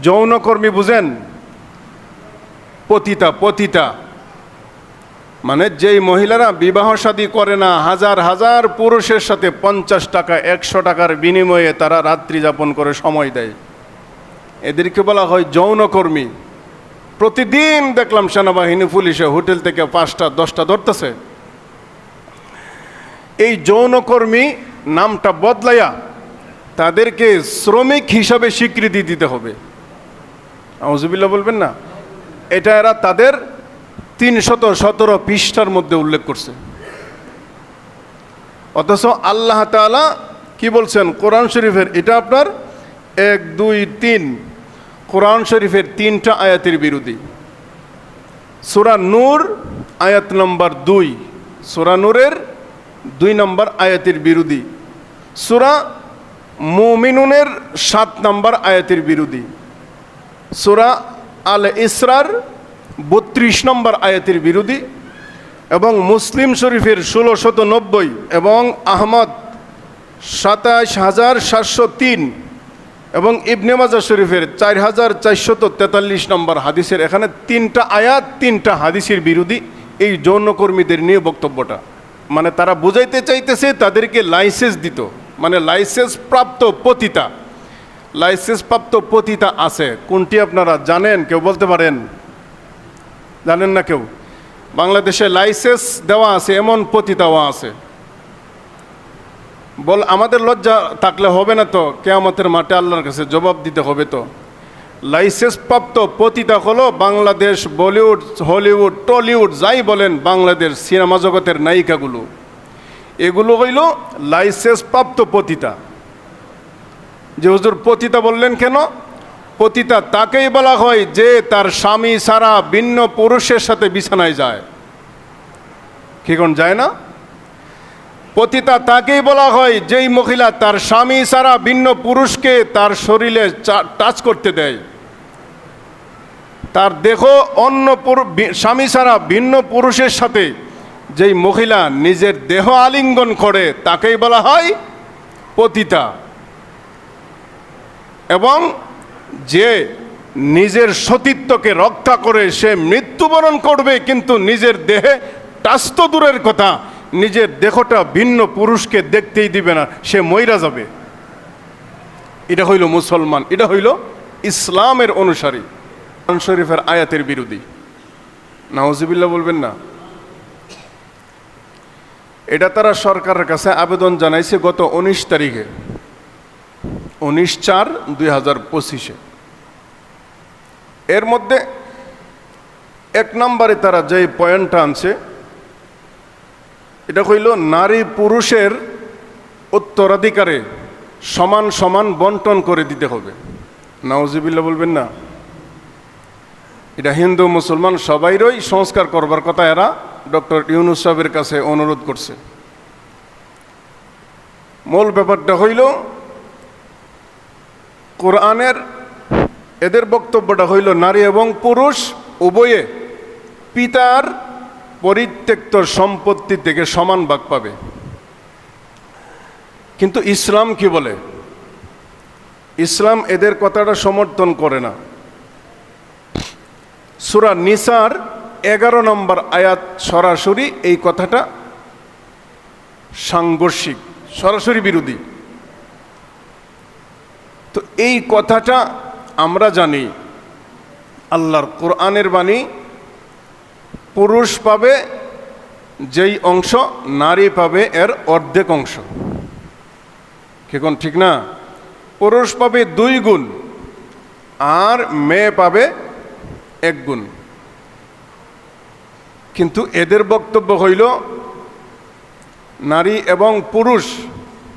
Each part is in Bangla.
যৌনকর্মী বুঝেন? পতিতা পতিতা। মানে যেই মহিলারা বিবাহ শাদী করে না, হাজার হাজার পুরুষের সাথে পঞ্চাশ টাকা, একশো টাকার বিনিময়ে তারা রাত্রি যাপন করে সময় দেয়। এদেরকে বলা হয় যৌনকর্মী। প্রতিদিন দেখলাম সেনাবাহিনী, পুলিশে, হোটেল থেকে পাঁচটা, দশটা ধরতেছে। এই যৌনকর্মী নামটা বদলাইয়া তাদেরকে শ্রমিক হিসাবে স্বীকৃতি দিতে হবে। আউজুবিল্লা বলবেন না, এটা এরা তাদের তিনশত সতেরো পৃষ্ঠার মধ্যে উল্লেখ করছে। অথচ আল্লাহ তাআলা কি বলছেন? কোরআন শরীফের, এটা আপনার এক, দুই, তিন। কোরআন শরীফের তিনটা আয়াতের বিরোধী। সুরা নূর, আয়াত নম্বর দুই। সুরা নূরের দুই নম্বর আয়াতের বিরোধী। সুরা মুমিনুনের সাত নম্বর আয়াতের বিরোধী। সুরা আল ইসরার বত্রিশ নম্বর আয়াতের বিরোধী এবং মুসলিম শরীফের ষোলো শত নব্বই এবং আহমদ সাতাশ হাজার সাতশো তিন এবং ইবনে মাজা শরীফের চার হাজার চারশত তেতাল্লিশ নম্বর হাদিসের এখানে তিনটা আয়াত, তিনটা হাদিসের বিরোধী এই যৌনকর্মীদের নিয়ে বক্তব্যটা। মানে তারা বুঝাইতে চাইতেছে তাদেরকে লাইসেন্স দিত। মানে লাইসেন্স প্রাপ্ত পতিতা। লাইসেন্স প্রাপ্ত পতিতা আছে। কোনটি আপনারা জানেন? কেউ বলতে পারেন? জানেন না কেউ? বাংলাদেশে লাইসেন্স দেওয়া আছে, এমন পতিতাও আছে। বল, আমাদের লজ্জা থাকলে হবে না তো? কেয়ামতের মাঠে আল্লাহর কাছে জবাব দিতে হবে তো? লাইসেন্স প্রাপ্ত পতিতা হলো বাংলাদেশ, বলিউড, হলিউড, টলিউড, যাই বলেন, বাংলাদেশ সিনেমা জগতের নায়িকাগুলো। এগুলো হইল লাইসেন্স প্রাপ্ত পতিতা। যে হুজুর পতিতা বললেন কেন? পতিতা তাকেই বলা হয় যে তার স্বামী সারা ভিন্ন পুরুষের সাথে বিছানায় যায়। কি কোন যায় না? পতিতা তাকেই বলা হয় যেই মহিলা তার স্বামী সারা ভিন্ন পুরুষকে তার শরীরে টাচ করতে দেয়। তার দেহ অন্য স্বামী সারা ভিন্ন পুরুষের সাথে যেই মহিলা নিজের দেহ আলিঙ্গন করে তাকেই বলা হয় পতিতা। এবং যে নিজের সতীত্বকে রক্ষা করে সে মৃত্যুবরণ করবে, কিন্তু নিজের দেহে টাচ তো দূরের কথা, নিজের দেহটা ভিন্ন পুরুষকে দেখতেই দিবে না, সে মইরা যাবে। এটা হইল মুসলমান, এটা হইল ইসলামের অনুসারী। কোরআন শরীফের আয়াতের বিরোধী। নাওজিবিল্লা বলবেন না। এটা তারা সরকারের কাছে আবেদন জানাইছে গত উনিশ তারিখে। উনিশ চার দুই হাজার পঁচিশে। এর মধ্যে এক নম্বরে তারা যে পয়েন্টটা আনছে, এটা হইল নারী পুরুষের উত্তরাধিকারে সমান সমান বন্টন করে দিতে হবে। নাওজিবিল্লা বলবেন না। এটা হিন্দু, মুসলমান সবাইরই সংস্কার করবার কথা এরা ডক্টর ইউনুস সাহেবের কাছে অনুরোধ করছে। মূল ব্যাপারটা হইল কোরআনের এদের বক্তব্যটা হইল, নারী এবং পুরুষ উভয়ে পিতার পরিত্যক্ত সম্পত্তি থেকে সমান ভাগ পাবে। কিন্তু ইসলাম কি বলে? ইসলাম এদের কথাটা সমর্থন করে না। সুরা নিসার এগারো নম্বর আয়াত সরাসরি এই কথাটা সাংঘর্ষিক, সরাসরি বিরোধী। তো এই কথাটা আমরা জানি। আল্লাহর কোরআনের বাণী, পুরুষ পাবে, যেই অংশ নারী পাবে, এর অর্ধেক অংশ। কেমন ঠিক না? পুরুষ পাবে দুই গুণ, আর মেয়ে পাবে এক গুণ। কিন্তু এদের বক্তব্য হইল, নারী এবং পুরুষ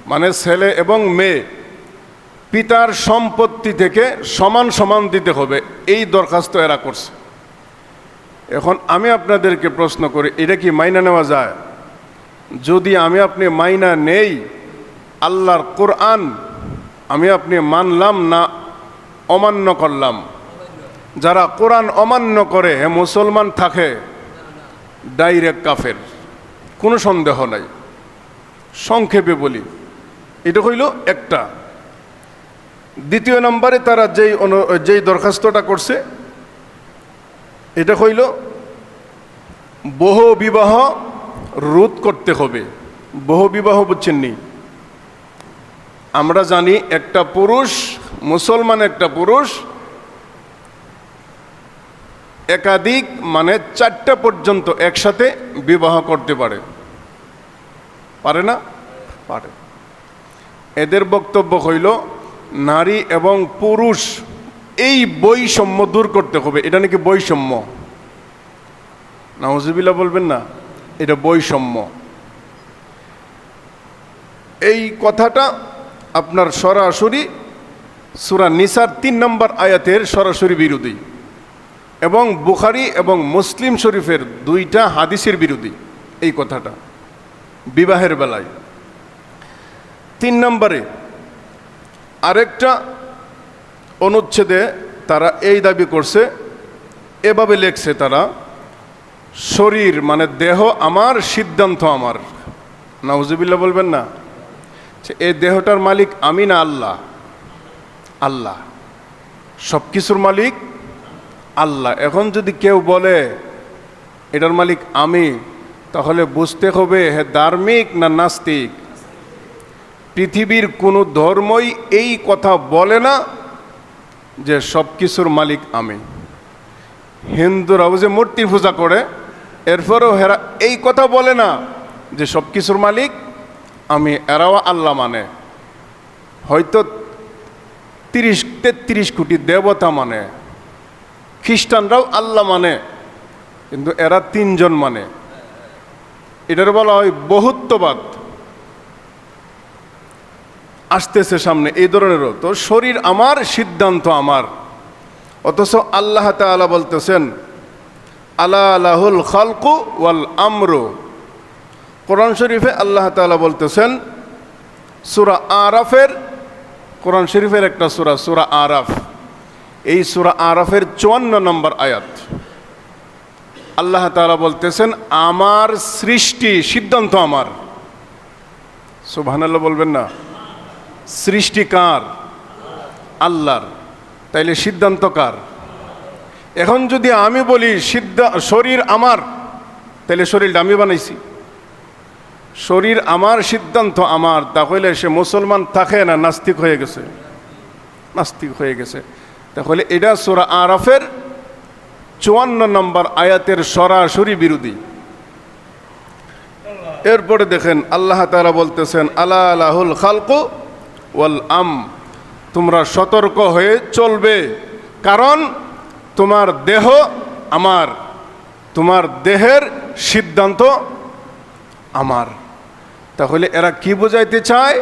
মানে ছেলে এবং মেয়ে পিতার সম্পত্তি থেকে সমান সমান দিতে হবে। এই দরখাস্ত এরা করছে। এখন আমি আপনাদেরকে প্রশ্ন করি, এটা কি মাইনা নেওয়া যায়? যদি আমি আপনি মাইনা নেই, আল্লাহর কোরআন আমি আপনি মানলাম না, অমান্য করলাম। যারা কোরআন অমান্য করে, হে মুসলমান থাকে, ডাইরেক্ট কাফের। কোনো সন্দেহ নাই। সংক্ষেপে বলি, এটা হইল একটা। দ্বিতীয় নম্বরে তারা যেই যেই দরখাস্তটা করছে, এটা হইল বহু বিবাহ রোধ করতে হবে। বহু বিবাহ বুঝছেন আমরা জানি একটা পুরুষ, মুসলমান একটা পুরুষ, একাধিক মানে চারটা পর্যন্ত একসাথে বিবাহ করতে পারে। পারে না? পারে। এদের বক্তব্য হইল নারী এবং পুরুষ, এই বৈষম্য দূর করতে হবে। এটা নাকি বৈষম্য? নাউজুবিল্লা বলবেন না, এটা বৈষম্য। এই কথাটা আপনার সরাসরি সুরা নিসার তিন নম্বর আয়াতের সরাসরি বিরোধী এবং বুখারি এবং মুসলিম শরীফের দুইটা হাদিসের বিরোধী এই কথাটা বিবাহের বেলায়। তিন নম্বরে আরেকটা অনুচ্ছেদে তারা এই দাবি করছে, এভাবে লেখছে তারা, শরীর মানে দেহ আমার, সিদ্ধান্ত আমার। নাউজুবিল্লা বলবেন না এই দেহটার মালিক আমি না আল্লাহ? আল্লাহ। সব কিছুর মালিক আল্লাহ। এখন যদি কেউ বলে, এটার মালিক আমি, তাহলে বুঝতে হবে হে ধার্মিক না নাস্তিক? পৃথিবীর কোনো ধর্মই এই কথা বলে না যে সব কিছুর মালিক আমি। হিন্দুরাও যে মূর্তি পূজা করে, এরপরেও হেরা এই কথা বলে না যে সব কিছুর মালিক আমি, এরাও আল্লাহ মানে। হয়তো তিরিশ, তেত্রিশ কোটি দেবতা মানে খ্রিস্টানরাও আল্লাহ মানে কিন্তু এরা তিনজন মানে। এটার বলা হয় বহুত্ববাদ। আসতেছে সামনে, এই ধরনেরও। তো শরীর আমার, সিদ্ধান্ত আমার। অথচ আল্লাহ তাআলা বলতেছেন আল্লাহ আলাহুল খালকু ওয়াল আমরু। কোরআন শরীফে আল্লাহ তাআলা বলতেছেন, সুরা আরাফের কোরআন শরীফের একটা সুরা সুরা আরাফ। এই সুরা আরাফের চুয়ান্ন নম্বর আয়াত। আল্লাহ তাআলা বলতেছেন, আমার সৃষ্টি, সিদ্ধান্ত আমার। সুবহানাল্লাহ বলবেন না। সৃষ্টি কার আল্লাহর তাইলে সিদ্ধান্ত কার এখন যদি আমি বলি সিদ্ধা, শরীর আমার তাহলে শরীরটা আমি বানাইছি। শরীর আমার, সিদ্ধান্ত আমার, তাহলে সে মুসলমান থাকে না, নাস্তিক হয়ে গেছে? নাস্তিক হয়ে গেছে। তাহলে এটা সোরা আরাফের চুয়ান্ন নম্বর আয়াতের সরাসরি বিরোধী। এরপরে দেখেন, আল্লাহ তাআলা বলতেছেন আল্লাহ আলাহুল খালকু ওয়াল আম, তোমরা সতর্ক হয়ে চলবে। কারণ তোমার দেহ আমার, তোমার দেহের সিদ্ধান্ত আমার। তাহলে এরা কি বোঝাইতে চায়?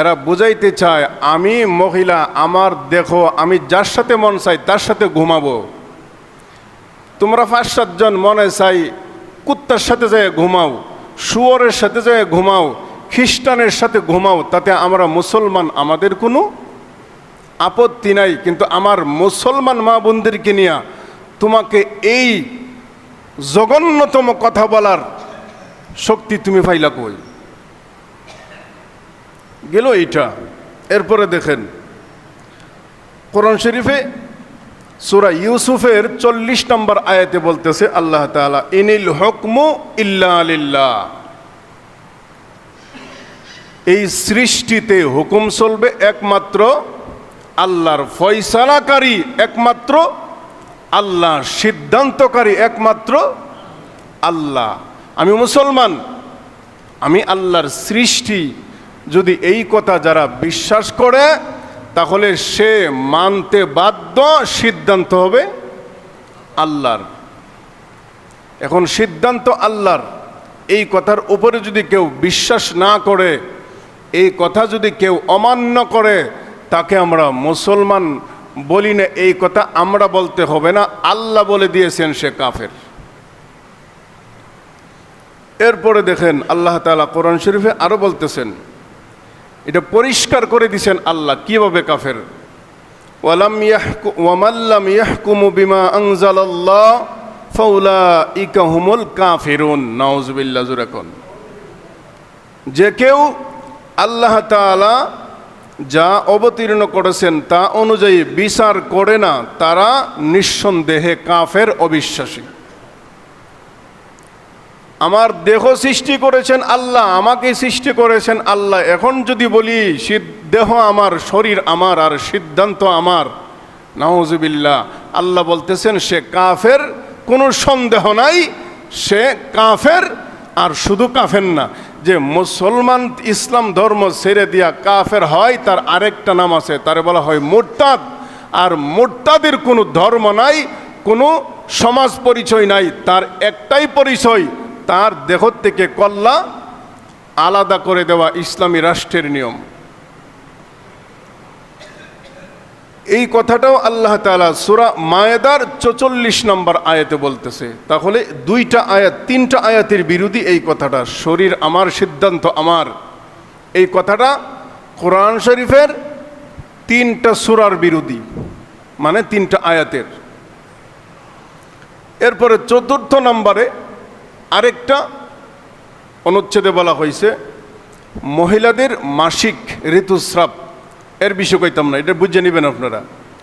এরা বুঝাইতে চায়, আমি মহিলা, আমার দেখো আমি যার সাথে মন চাই তার সাথে ঘুমাবো। তোমরা পাঁচ, সাতজন মনে চাই, কুত্তার সাথে যায় ঘুমাও, শুয়োরের সাথে যায় ঘুমাও খ্রিস্টানের সাথে ঘুমাও, তাতে আমরা মুসলমান আমাদের কোনো আপত্তি নাই, কিন্তু আমার মুসলমান মা বোনদেরকে নিয়ে তোমাকে এই জঘন্যতম কথা বলার শক্তি তুমি পাইলা কই? গেল এইটা। এরপরে দেখেন, কোরআন শরীফে সুরা ইউসুফের চল্লিশ নম্বর আয়াতে বলতেছে আল্লাহ তাআলা, ইনিল হকমু ইল্লা আলিল্লাহ এই সৃষ্টিতে হুকুম চলবে একমাত্র আল্লাহর ফয়সালাকারী একমাত্র আল্লাহ সিদ্ধান্তকারী একমাত্র আল্লাহ। আমি মুসলমান, আমি আল্লাহর সৃষ্টি। যদি এই কথা যারা বিশ্বাস করে, তাহলে সে মানতে বাধ্য সিদ্ধান্ত হবে আল্লাহর। এখন সিদ্ধান্ত আল্লাহর। এই কথার উপরে যদি কেউ বিশ্বাস না করে এই কথা যদি কেউ অমান্য করে, তাকে আমরা মুসলমান বলি না, এই কথা আমরা বলতে হবে না, আল্লাহ বলে দিয়েছেন সে কাফের। এরপরে দেখেন আল্লাহ তাআলা কোরআন শরীফে আরও বলতেছেন, এটা পরিষ্কার করে দিছেন আল্লাহ কীভাবে কাফের। যে কেউ আল্লাহ তাআলা যা অবতীর্ণ করেছেন তা অনুযায়ী বিচার করে না, তারা নিঃসন্দেহে কাফের অবিশ্বাসী। আমার দেহ সৃষ্টি করেছেন আল্লাহ, আমাকে সৃষ্টি করেছেন আল্লাহ। এখন যদি বলি দেহ আমার, শরীর আমার আর সিদ্ধান্ত আমার, নাউজুবিল্লাহ, আল্লাহ বলতেছেন, সে কাফের, কোনো সন্দেহ নাই, সে কাফের আর শুধু কাফের না। যে মুসলমান ইসলাম ধর্ম ছেড়ে দিয়া কাফের হয়, তার আরেকটা নাম আছে, তারে বলা হয় মোরতাদ। আর মোরতাদের কোনো ধর্ম নাই, কোনো সমাজ পরিচয় নাই, তার একটাই পরিচয়, তার দেহ থেকে কল্লা আলাদা করে দেওয়া ইসলামী রাষ্ট্রের নিয়ম। এই কথাটাও আল্লাহ তালা সুরা মায়েদার চচল্লিশ নম্বর আয়াতে বলতেছে। তাহলে দুইটা আয়াত, তিনটা আয়াতের বিরোধী এই কথাটা, শরীর আমার, সিদ্ধান্ত আমার। এই কথাটা কোরআন শরীফের তিনটা সুরার বিরোধী মানে তিনটা আয়াতের। এরপরে চতুর্থ নম্বরে আরেকটা অনুচ্ছেদে বলা হয়েছে, মহিলাদের মাসিক ঋতুস্রাব। এর বিষয় কইতাম না, এটা বুঝে নেবেন আপনারা,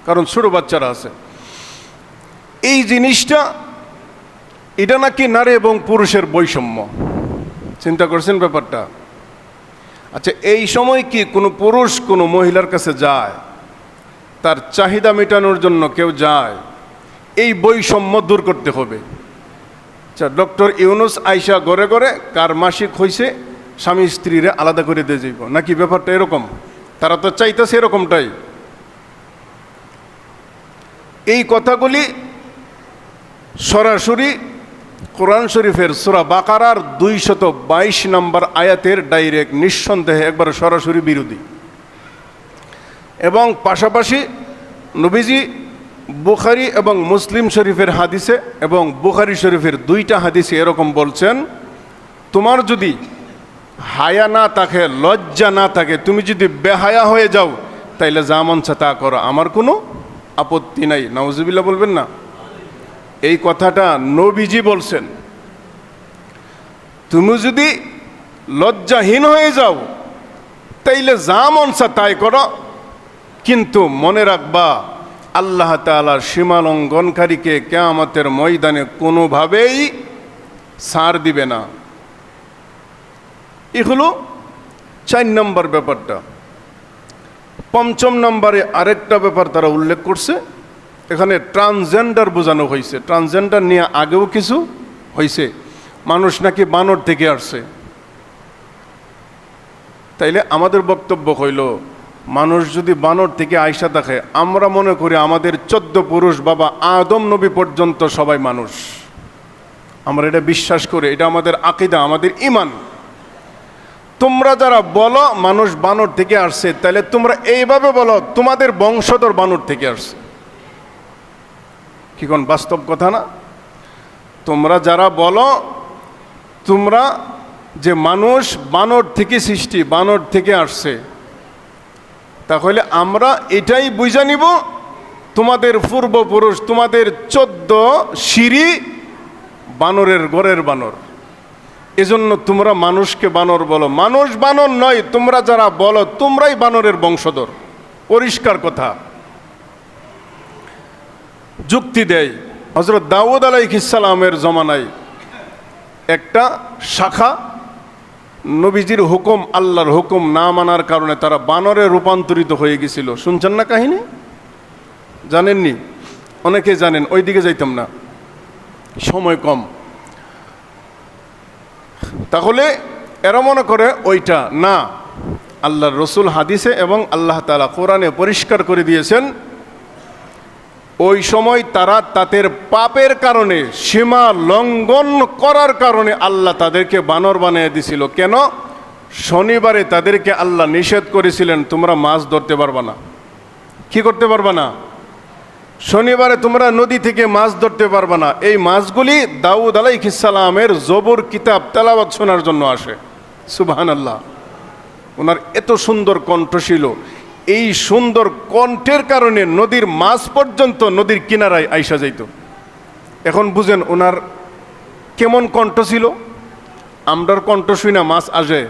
কারণ ছোটো বাচ্চারা আছে। এই জিনিসটা, এটা নাকি নারী এবং পুরুষের বৈষম্য? চিন্তা করছেন ব্যাপারটা? আচ্ছা এই সময় কি কোনো পুরুষ কোনো মহিলার কাছে যায়, তার চাহিদা মেটানোর জন্য কেউ যায়, এই বৈষম্য দূর করতে হবে? আচ্ছা ডক্টর ইউনুস আইসা গড়ে গড়ে কার মাসিক হইছে, স্বামী স্ত্রীরে আলাদা করে দিয়ে যাইব, নাকি ব্যাপারটা এরকম? তারা তো চাইতেছে এরকমটাই। এই কথাগুলি সরাসরি কোরআন শরীফের সুরা বাকারার দুইশত বাইশ নম্বর আয়াতের ডাইরেক্ট নিঃসন্দেহে একবার সরাসরি বিরোধী। এবং পাশাপাশি নবীজি বুখারি এবং মুসলিম শরীফের হাদিসে এবং বুখারি শরীফের দুইটা হাদিসে এরকম বলছেন, তোমার যদি হায়া না থাকে, লজ্জা না থাকে, তুমি যদি বেহায়া হয়ে যাও, তাইলে যা মন চা তা করো। আমার কোনো আপত্তি নাই। নওয়াজুবিল্লাহ বলবেন না? এই কথাটা নবীজি বলছেন। তুমি যদি লজ্জাহীন হয়ে যাও, তাইলে যা মনসা তাই করো। কিন্তু মনে রাখবা, আল্লাহ তালার সীমালঙ্ঘনকারীকে কেয়ামতের ময়দানে কোনোভাবেই সার দিবে না। এ চার নম্বর ব্যাপারটা। পঞ্চম নম্বরে আরেকটা ব্যাপার তারা উল্লেখ করছে, এখানে ট্রান্সজেন্ডার বোঝানো হয়েছে। ট্রান্সজেন্ডার নিয়ে আগেও কিছু হয়েছে। মানুষ নাকি বানর থেকে আসছে। তাইলে আমাদের বক্তব্য হইল, মানুষ যদি বানর থেকে আয়সা দেখে, আমরা মনে করি আমাদের চোদ্দ পুরুষ বাবা আদম নবী পর্যন্ত সবাই মানুষ। আমরা এটা বিশ্বাস করি, এটা আমাদের আকিদা, আমাদের ইমান। তোমরা যারা বলো মানুষ বানর থেকে আসছে, তাহলে তোমরা এইভাবে বলো, তোমাদের বংশধর বানর থেকে আসছে। কি কোন বাস্তব কথা না? তোমরা যারা বলো, তোমরা যে মানুষ বানর থেকে সৃষ্টি, বানর থেকে আসছে, তাহলে আমরা এটাই বুঝে নিব, তোমাদের পূর্বপুরুষ, তোমাদের চোদ্দ সিঁড়ি বানরের গড়ের বানর। এজন্য তোমরা মানুষকে বানর বলো। মানুষ বানর নয়, তোমরা যারা বলো, তোমরাই বানরের বংশধর। পরিষ্কার কথা। যুক্তি দেয় হজরত দাউদ আলাইহিসালামের জমানায় একটা শাখা, নবীজির হুকুম, আল্লাহর হুকুম না মানার কারণে তারা বানরে রূপান্তরিত হয়ে গেছিল। শুনছেন না কাহিনী? জানেননি? অনেকে জানেন ওই দিকে যাইতাম না। সময় কম। তাহলে এরা মনে করে ওইটা না। আল্লাহর রসুল হাদিসে এবং আল্লাহ তালা কোরআনে পরিষ্কার করে দিয়েছেন, ওই সময় তারা তাদের পাপের কারণে, সীমা লঙ্ঘন করার কারণে আল্লাহ তাদেরকে বানর বানিয়ে দিছিল। কেন? শনিবারে তাদেরকে আল্লাহ নিষেধ করেছিলেন, তোমরা মাছ ধরতে পারবা না। কি করতে পারবা না? শনিবারে তোমরা নদী থেকে মাছ ধরতে পারবে না। এই মাছগুলি দাউদ আলাইহিসালামের জবর কিতাব তেলাবাদ শোনার জন্য আসে। সুবাহান আল্লাহ ওনার এত সুন্দর কণ্ঠ ছিল। এই সুন্দর কণ্ঠের কারণে নদীর মাছ পর্যন্ত নদীর কিনারায় আইসা যাইত। এখন বুঝেন ওনার কেমন কণ্ঠ ছিল? আমরার কণ্ঠ শুই না মাছ আসে,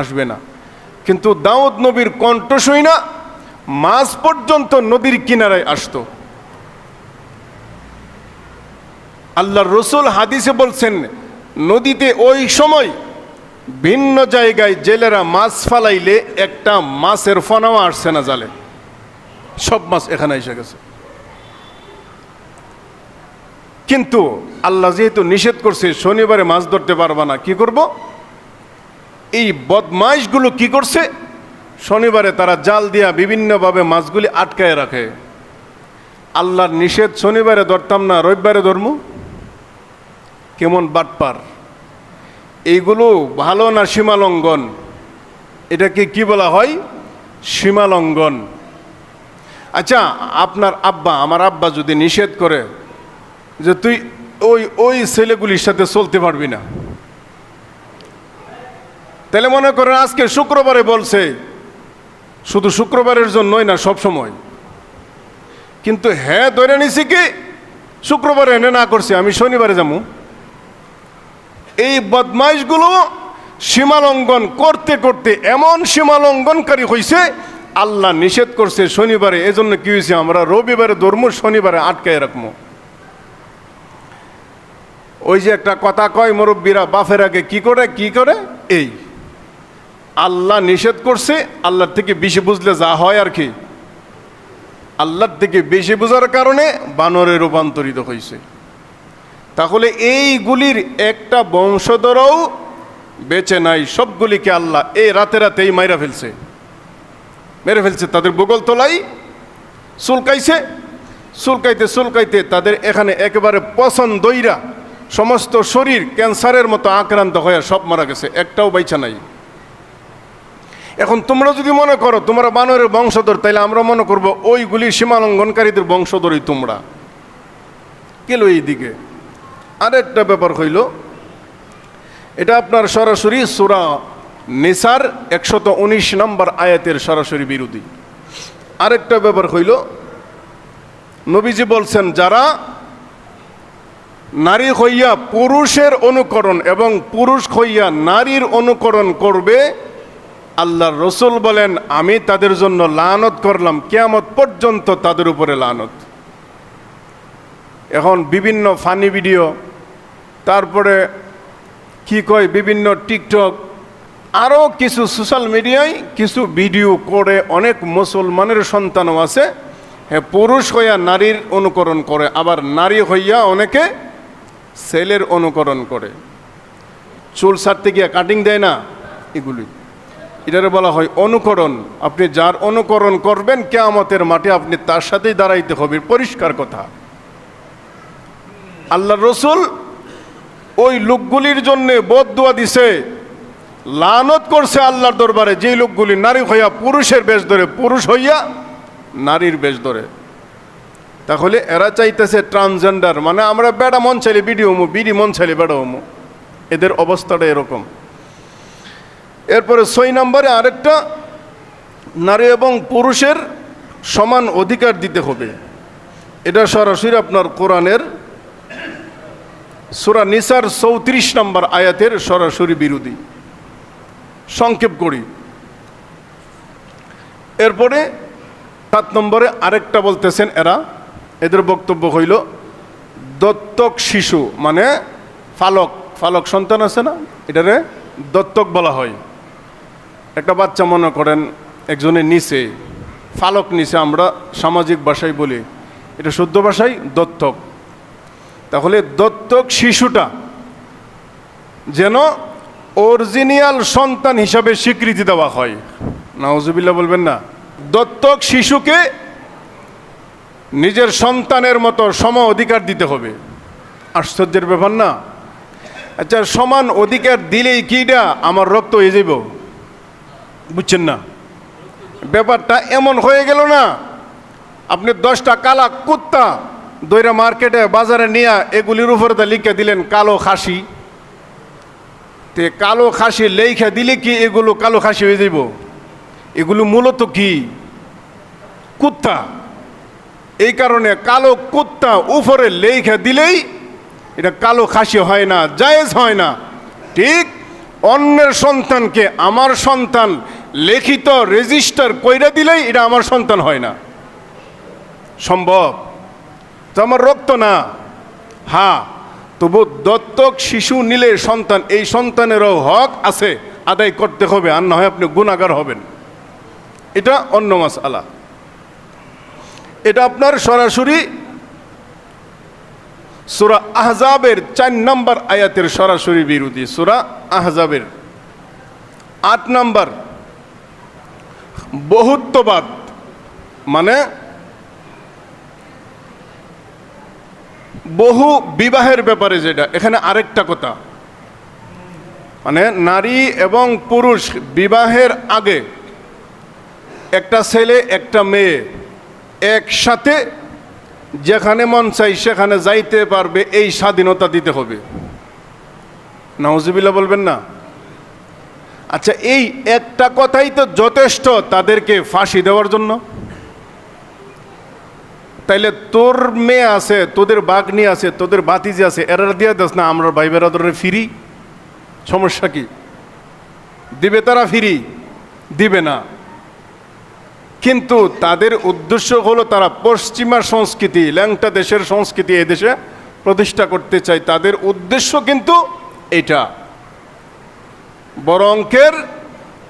আসবে না। কিন্তু দাউদ নবীর কণ্ঠ শুই না মাঝ পর্যন্ত নদীর কিনারায় আসতো। আল্লাহর রসুল হাদিসে বলছেন, নদীতে ওই সময় ভিন্ন জায়গায় জেলেরা মাছ ফালাইলে একটা মাছের ফনাও আসছে না জালে। সব মাছ এখানে এসে গেছে। কিন্তু আল্লাহ যেহেতু নিষেধ করছে, শনিবারে মাছ ধরতে পারবা না, কি করব? এই বদমাইশগুলো কি করছে? শনিবারে তারা জাল দিয়া বিভিন্নভাবে মাছগুলি আটকায় রাখে। আল্লাহর নিষেধ, শনিবারে ধরতাম না, রবিবারে ধর্ম? কেমন বাটপার। এইগুলো ভালো না সীমালঙ্ঘন? এটাকে কি বলা হয়? সীমালঙ্ঘন। আচ্ছা আপনার আব্বা, আমার আব্বা যদি নিষেধ করে যে তুই ওই ওই ছেলেগুলির সাথে চলতে পারবি না। তাহলে মনে করেন আজকে শুক্রবারে বলছে শুধু শুক্রবারের জন্যই না, সব সময়। কিন্তু হ্যাঁ ধরে নিছি কি, শুক্রবারে এনে না করছে, আমি শনিবারে যাব। এই বদমাইশগুলো সীমালঙ্ঘন করতে করতে এমন সীমালঙ্ঘনকারী হয়েছে আল্লাহ নিষেধ করছে শনিবারে। এজন্য কি হয়েছে আমরা রবিবারে ধর্ম, শনিবারে আটকায় রাখব। ওই যে একটা কথা কয় মুরব্বীরা বাফের আগে কি করে কি করে? এই। আল্লাহ নিষেধ করছে, আল্লাহর থেকে বেশি বুঝলে যা হয় আর কি। আল্লাহর থেকে বেশি বোঝার কারণে বানরে রূপান্তরিত হয়েছে তাহলে এইগুলির একটা বংশধরও বেঁচে নাই, সবগুলিকে আল্লাহ এই রাতে রাতেই মাইরা ফেলছে। মেরে ফেলছে, তাদের বগল তোলাই চুলকাইছে, চুলকাইতে চুলকাইতে তাদের এখানে একেবারে পছন্দ দইরা সমস্ত শরীর ক্যান্সারের মতো আক্রান্ত হয়ে সব মারা গেছে, একটাও বাইচা নাই। এখন তোমরা যদি মনে করো তোমরা বানরের বংশধর, তাইলে আমরা মনে করব ওইগুলি সীমালঙ্ঘনকারীদের বংশধরই তোমরা। এই দিকে আরেকটা ব্যাপার হইল, এটা আপনার সরাসরি সুরা নিসার একশত উনিশ নম্বর আয়াতের সরাসরি বিরোধী। আরেকটা ব্যাপার হইল, নবীজি বলছেন, যারা নারী হইয়া পুরুষের অনুকরণ এবং পুরুষ হইয়া নারীর অনুকরণ করবে আল্লাহর রসুল বলেন, আমি তাদের জন্য লানত করলাম, কেয়ামত পর্যন্ত তাদের উপরে লানত। এখন বিভিন্ন ফানি ভিডিও, তারপরে কি কয় বিভিন্ন টিকটক, আরও কিছু সোশ্যাল মিডিয়ায় কিছু ভিডিও করে অনেক মুসলমানের সন্তানও আছে হ্যাঁ পুরুষ হইয়া নারীর অনুকরণ করে, আবার নারী হইয়া অনেকে ছেলের অনুকরণ করে। চুল ছাড়তে গিয়া কাটিং দেয় না? এগুলি এটারে বলা হয় অনুকরণ। আপনি যার অনুকরণ করবেন, কেয়ামতের মাঠে আপনি তার সাথেই দাঁড়াইতে হবে। পরিষ্কার কথা। আল্লাহ রসুল ওই লোকগুলির জন্যে বদুয়া দিছে। লানত করছে আল্লাহর দরবারে, যেই লোকগুলি নারী হইয়া পুরুষের বেশ ধরে, পুরুষ হইয়া নারীর বেশ ধরে। তাহলে এরা চাইতেছে ট্রান্সজেন্ডার মানে আমরা বেড়া মন চাইলে বিডি হমু, বিডি মন চাইলে বেড়া হমু। এদের অবস্থাটা এরকম। এরপরে ছয় নম্বরে আরেকটা নারী এবং পুরুষের সমান অধিকার দিতে হবে। এটা সরাসরি আপনার কোরআনের সুরা নিসার চৌত্রিশ নম্বর আয়াতের সরাসরি বিরোধী। সংক্ষেপ করি। এরপরে সাত নম্বরে আরেকটা বলতেছেন এরা, এদের বক্তব্য হইল, দত্তক শিশু মানে ফালক ফালক সন্তান আছে না? এটারে দত্তক বলা হয়। একটা বাচ্চা মনে করেন একজনের নিচে, ফালক নিচে আমরা সামাজিক ভাষায় বলি। এটা শুদ্ধ ভাষায় দত্তক। তাহলে দত্তক শিশুটা যেন অরিজিনিয়াল সন্তান হিসাবে স্বীকৃতি দেওয়া হয়। নাওজুবিল্লা বলবেন না। দত্তক শিশুকে নিজের সন্তানের মতো সম অধিকার দিতে হবে। আশ্চর্যের ব্যাপার না। আচ্ছা সমান অধিকার দিলেই কিটা আমার রক্ত হয়ে যাব বুঝছেন না? ব্যাপারটা এমন হয়ে গেল না, আপনি দশটা কালা কুত্তা দইরা মার্কেটে বাজারে নিয়ে এগুলির উপরে তা লিখে দিলেন কালো খাসি। তে কালো খাসি লেখা দিলে কি এগুলো কালো খাসি হয়ে যাব এগুলো মূলত কি? কুত্তা। এই কারণে কালো কুত্তা উপরে লেখা দিলেই এটা কালো খাসি হয় না, জায়েজ হয় না। ঠিক অন্যের সন্তানকে, আমার সন্তান লিখিত রেজিস্টার কইরা দিলেই এটা আমার সন্তান হয় না। সম্ভব? তো আমার রক্ত না। হ্যাঁ তবু দত্তক শিশু নিলে সন্তান, এই সন্তানেরও হক আছে, আদায় করতে হবে, আর না হয় আপনি গুণাগার হবেন। এটা অন্য মাস আলা এটা আপনার সরাসরি সুরা আহজাবের চার নম্বর আয়াতের সরাসরি বিরোধী। সুরা আহজাবের আট নম্বর বহুত্ববাদ। মানে বহু বিবাহের ব্যাপারে যেটা, এখানে আরেকটা কথা। মানে নারী এবং পুরুষ বিবাহের আগে একটা ছেলে, একটা মেয়ে একসাথে যেখানে মন চাই সেখানে যাইতে পারবে, এই স্বাধীনতা দিতে হবে। নাউজিবিল্লা বলবেন না? আচ্ছা এই একটা কথাই তো যথেষ্ট তাদেরকে ফাঁসি দেওয়ার জন্য। তাইলে তোর মেয়ে আছে, তোদের বাগনি আছে, তোদের বাতিজি আছে, এরা দিয়ে দেস না আমরা ভাই বেরাদরে ফিরি? সমস্যা কি? দিবে তারা ফিরি? দিবে না। কিন্তু তাদের উদ্দেশ্য হলো তারা পশ্চিমা সংস্কৃতি, ল্যাংটা দেশের সংস্কৃতি এদেশে প্রতিষ্ঠা করতে চায়। তাদের উদ্দেশ্য কিন্তু এটা বড় অঙ্কের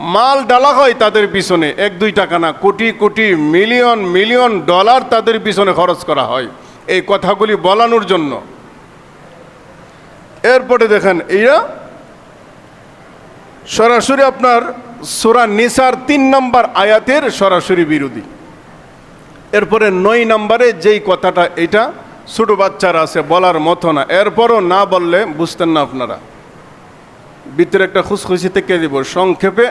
মাল ডালা হয় তাদের পিছনে। এক, দুই টাকা না, crore crore, million million dollar তাদের পিছনে খরচ করা হয় এই কথাগুলি বলানোর জন্য। এরপরে দেখেন এইরা সরাসরি আপনার সুরা নিসার তিন নম্বর আয়াতের সরাসরি বিরোধী। এরপরে নয় নম্বরে যেই কথাটা, এটা ছোটো বাচ্চারা আছে বলার মতো না। এরপরও না বললে বুঝতেন না আপনারা। ভিতরে একটা খুশখুশি থেকে দিব। সংক্ষেপে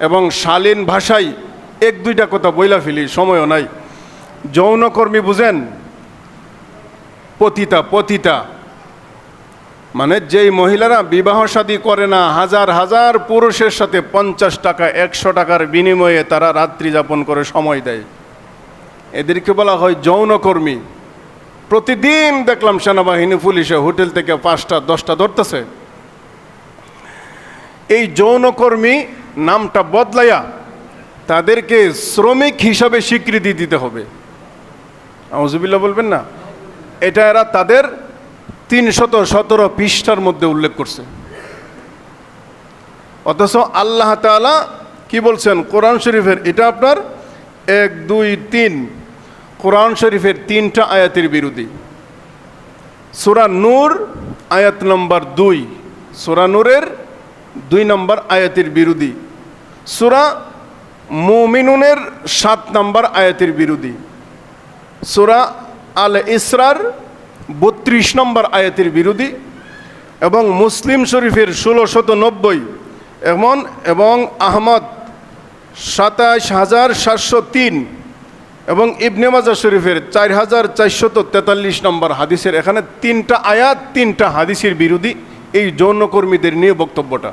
এবং শালীন ভাষায় এক দুইটা কথা বইলা ফেলি, সময়ও নাই। যৌনকর্মী বুঝেন? পতিতা পতিতা। মানে যেই মহিলারা বিবাহ শাদী করে না, হাজার হাজার পুরুষের সাথে পঞ্চাশ টাকা, একশো টাকার বিনিময়ে তারা রাত্রি যাপন করে সময় দেয়। এদেরকে বলা হয় যৌনকর্মী। প্রতিদিন দেখলাম সেনাবাহিনী, পুলিশে হোটেল থেকে পাঁচটা, দশটা ধরতেছে। এই যৌনকর্মী নামটা বদলাইয়া তাদেরকে শ্রমিক হিসাবে স্বীকৃতি দিতে হবে। আউজুবিল্লা বলবেন না? এটা এরা তাদের তিনশত সতেরো পৃষ্ঠার মধ্যে উল্লেখ করছে। অথচ আল্লাহ তাআলা কি বলছেন? কোরআন শরীফের, এটা আপনার এক, দুই, তিন। কোরআন শরীফের তিনটা আয়াতের বিরোধী। সুরা নূর, আয়াত নম্বর দুই। সুরা নূরের দুই নম্বর আয়াতের বিরোধী। সুরা মুমিনুনের সাত নম্বর আয়াতের বিরোধী। সুরা আল ইসরার বত্রিশ নম্বর আয়াতের বিরোধী এবং মুসলিম শরীফের ষোলোশত নব্বই এমন এবং আহমদ সাতাশ হাজার সাতশো তিন এবং ইবনে মাজা শরীফের চার হাজার চারশত তেতাল্লিশ নম্বর হাদিসের এখানে তিনটা আয়াত, তিনটা হাদিসের বিরোধী। এই যৌনকর্মীদের নিয়ে বক্তব্যটা।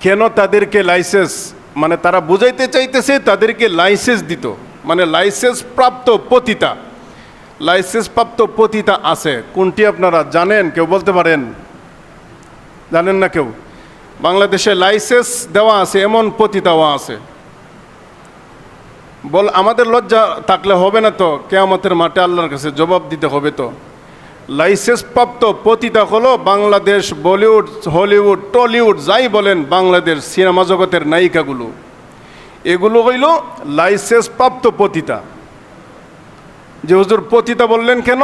কেন তাদেরকে লাইসেন্স মানে তারা বুঝাইতে চাইতেছে তাদেরকে লাইসেন্স দিত। মানে লাইসেন্স প্রাপ্ত পতিতা। লাইসেন্স প্রাপ্ত পতিতা আছে। কোনটি আপনারা জানেন? কেউ বলতে পারেন? জানেন না কেউ? বাংলাদেশে লাইসেন্স দেওয়া আছে, এমন পতিতাও আছে। বল, আমাদের লজ্জা থাকলে হবে না তো? কেয়ামতের মাঠে আল্লাহর কাছে জবাব দিতে হবে তো? লাইসেন্স প্রাপ্ত পতিতা হলো বাংলাদেশ, বলিউড, হলিউড, টলিউড, যাই বলেন বাংলাদেশ সিনেমা জগতের নায়িকাগুলো। এগুলো হইল লাইসেন্স প্রাপ্ত পতিতা। যে হুজুর পতিতা বললেন কেন?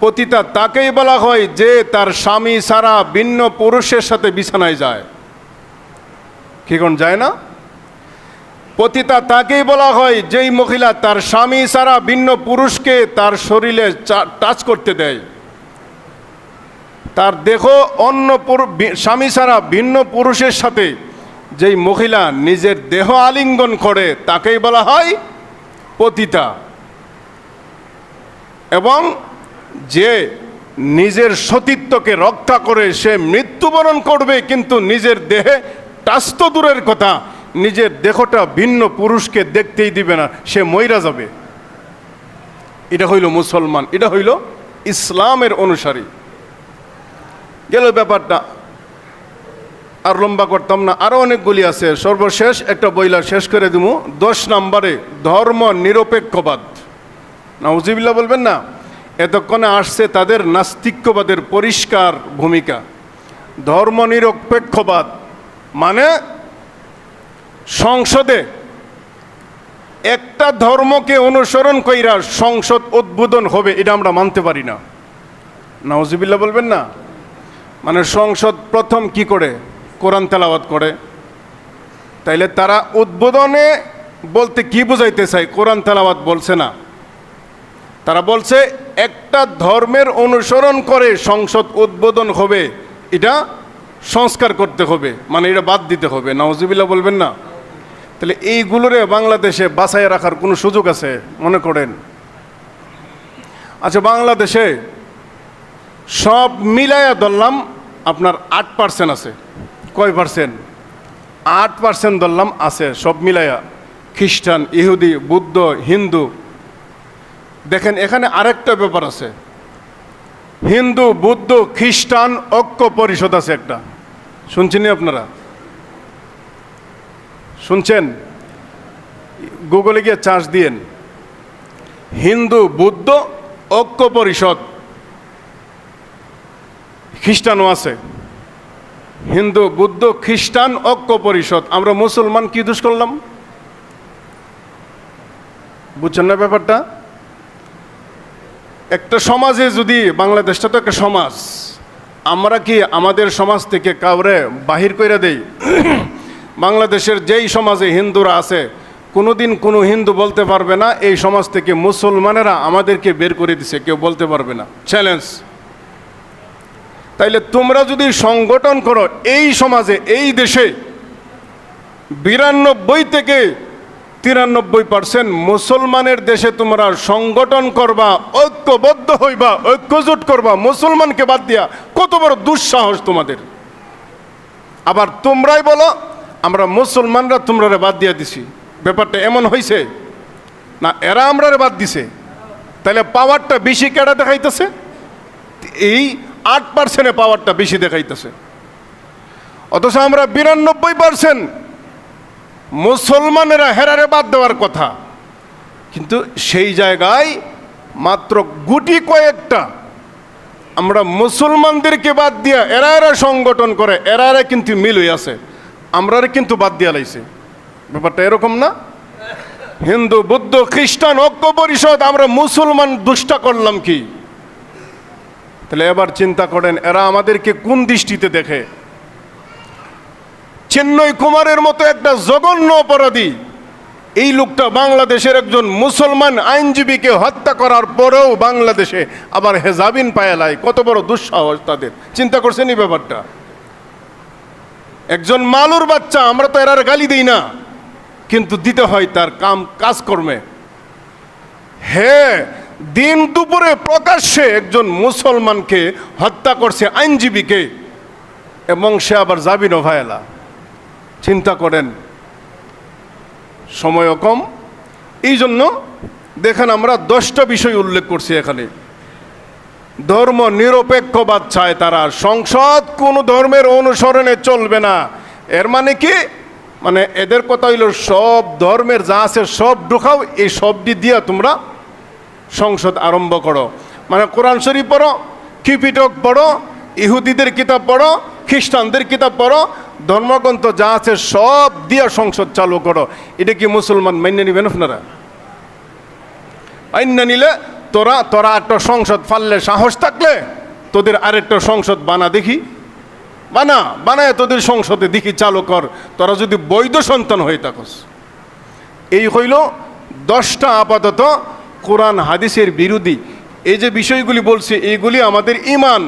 পতিতা তাকেই বলা হয় যে তার স্বামী সারা ভিন্ন পুরুষের সাথে বিছানায় যায়। কি কোন যায় না? পতিতা তাকেই বলা হয় যেই মহিলা তার স্বামী সারা ভিন্ন পুরুষকে তার শরীরে টাচ করতে দেয়। তার দেহ অন্য স্বামী ছাড়া ভিন্ন পুরুষের সাথে যেই মহিলা নিজের দেহ আলিঙ্গন করে, তাকেই বলা হয় পতিতা। এবং যে নিজের সতীত্বকে রক্ষা করে সে মৃত্যুবরণ করবে, কিন্তু নিজের দেহে টাচ তো দূরের কথা, নিজের দেহটা ভিন্ন পুরুষকে দেখতেই দিবে না, সে মইরা যাবে। এটা হইল মুসলমান, এটা হইল ইসলামের অনুসারী। গেল ব্যাপারটা। আর লম্বা করতাম না। আরও অনেকগুলি আছে। সর্বশেষ একটা বইলা শেষ করে দিব দশ নম্বরে, ধর্ম নিরপেক্ষবাদ। নাউজিবিল্লা বলবেন না? এতক্ষণে আসছে তাদের নাস্তিক্যবাদের পরিষ্কার ভূমিকা। ধর্ম নিরপেক্ষবাদ মানে সংসদে একটা ধর্মকে অনুসরণ কইরা সংসদ উদ্বোধন হবে, এটা আমরা মানতে পারি না। নাউজিবিল্লা বলবেন না? মানে সংসদ প্রথম কি করে? কোরআন তেলাওয়াত করে। তাইলে তারা উদ্বোধনে বলতে কি বুঝাইতে চায়? কোরআন তেলাওয়াত বলছে না। তারা বলছে, একটা ধর্মের অনুসরণ করে সংসদ উদ্বোধন হবে, এটা সংস্কার করতে হবে মানে এটা বাদ দিতে হবে। নওয়াজিবিল্লা বলবেন না। তাহলে এইগুলোরে বাংলাদেশে বাঁচাই রাখার কোনো সুযোগ আছে? মনে করেন। আচ্ছা বাংলাদেশে সব মিলাইয়া ধরলাম, আপনার আট পার্সেন্ট আছে। কয় পার্সেন্ট আট পার্সেন্ট ধরলাম আছে, সব মিলাইয়া। খ্রিস্টান, ইহুদি, বুদ্ধ, হিন্দু। দেখেন, এখানে আরেকটা ব্যাপার আছে। হিন্দু, বুদ্ধ, খ্রিস্টান, ঐক্য পরিষদ আছে একটা। শুনছেন আপনারা? শুনছেন? গুগলে গিয়ে চার্জ দিয়েন। হিন্দু, বুদ্ধ, ঐক্য পরিষদ। খ্রিস্টানও আছে। হিন্দু, বুদ্ধ, খ্রিস্টান, ঐক্য পরিষদ। আমরা মুসলমান কি দোষ করলাম? বুঝছেন না ব্যাপারটা? একটা সমাজে যদি বাংলাদেশটা তো একটা সমাজ, আমরা কি আমাদের সমাজ থেকে কাউরে বাহির করে দেই? বাংলাদেশের যেই সমাজে হিন্দুরা আছে, কোনোদিন কোনো হিন্দু বলতে পারবে না, এই সমাজ থেকে মুসলমানেরা আমাদেরকে বের করে দিছে, কেউ বলতে পারবে না। চ্যালেঞ্জ তাইলে তোমরা যদি সংগঠন করো এই সমাজে, এই দেশে, বিরানব্বই থেকে তিরানব্বই পার্সেন্ট মুসলমানের দেশে তোমরা সংগঠন করবা, ঐক্যবদ্ধ হইবা, ঐক্যজোট করবা, মুসলমানকে বাদ দিয়া কত বড় দুঃসাহস তোমাদের। আবার তোমরাই বলো, আমরা মুসলমানরা তোমরা বাদ দিয়া দিছি। ব্যাপারটা এমন হয়েছে না, এরা আমরা বাদ দিছে। তাহলে পাওয়ারটা বেশি কেডা দেখাইতেছে? এই আট পার্সেন্টে পাওয়ারটা বেশি দেখাইতেছে। অথচ আমরা বিরানব্বই পার্সেন্ট মুসলমানেরা হেরারে বাদ দেওয়ার কথা। কিন্তু সেই জায়গায় মাত্র গুটি কয়েকটা আমরা মুসলমানদেরকে বাদ দিয়া এরা এরা সংগঠন করে, এরা এরা কিন্তু মিল হয়ে আছে। আমরা কিন্তু বাদ দিয়া লাইছে। ব্যাপারটা এরকম না? হিন্দু, বুদ্ধ, খ্রিস্টান, ঐক্য পরিষদ, আমরা মুসলমান দুষ্টা করলাম কি? তাহলে এবার চিন্তা করেন, এরা আমাদেরকে কোন দৃষ্টিতে দেখে? চেন্নই কুমারের মতো একটা জঘন্য অপরাধী। এই লোকটা বাংলাদেশের একজন মুসলমান আইনজীবীকে হত্যা করার পরেও বাংলাদেশে আবার হেজাবিন পায়ালায় কত বড় দুঃসাহস তাদের। চিন্তা করছেন এই ব্যাপারটা? একজন মালুর বাচ্চা, আমরা তো এরার গালি দিই না। কিন্তু দিতে হয় তার কাম, কাজকর্মে। হে দিন দুপুরে প্রকাশ্যে একজন মুসলমানকে হত্যা করছে আইনজীবীকে এবং সে আবার জাবিনও ভাইলা চিন্তা করেন, সময়ও কম। এই জন্য দেখেন আমরা দশটা বিষয় উল্লেখ করছি এখানে। ধর্ম নিরপেক্ষবাদ চায় তারা, সংসদ কোন ধর্মের অনুসরণে চলবে না। এর মানে কি? মানে এদের কথা হইল, সব ধর্মের যা আছে সব ঢুকাও, এই সবটি দিয়া তোমরা সংসদ আরম্ভ করো। মানে কোরআন শরীফ পড়ো কিপিটক পড়ো, ইহুদিদের কিতাব পড়ো, খ্রিস্টানদের কিতাব পড়ো, ধর্মগ্রন্থ যা আছে সব দিয়া সংসদ চালু করো। এটা কি মুসলমান মান্য নিবেন আপনারা? না নিলে তোরা তোরা একটা সংসদ ফাললে সাহস থাকলে তোদের আরেকটা সংসদ বানা দেখি। বানা, বানায় তোদের সংসদে দেখি চালু কর। তোরা যদি বৈধ সন্তান হয়ে থাকস। এই হইল দশটা আপাতত কোরআন হাদিসের বিরোধী। এই যে বিষয়গুলি বলছে এইগুলি আমাদের ইমান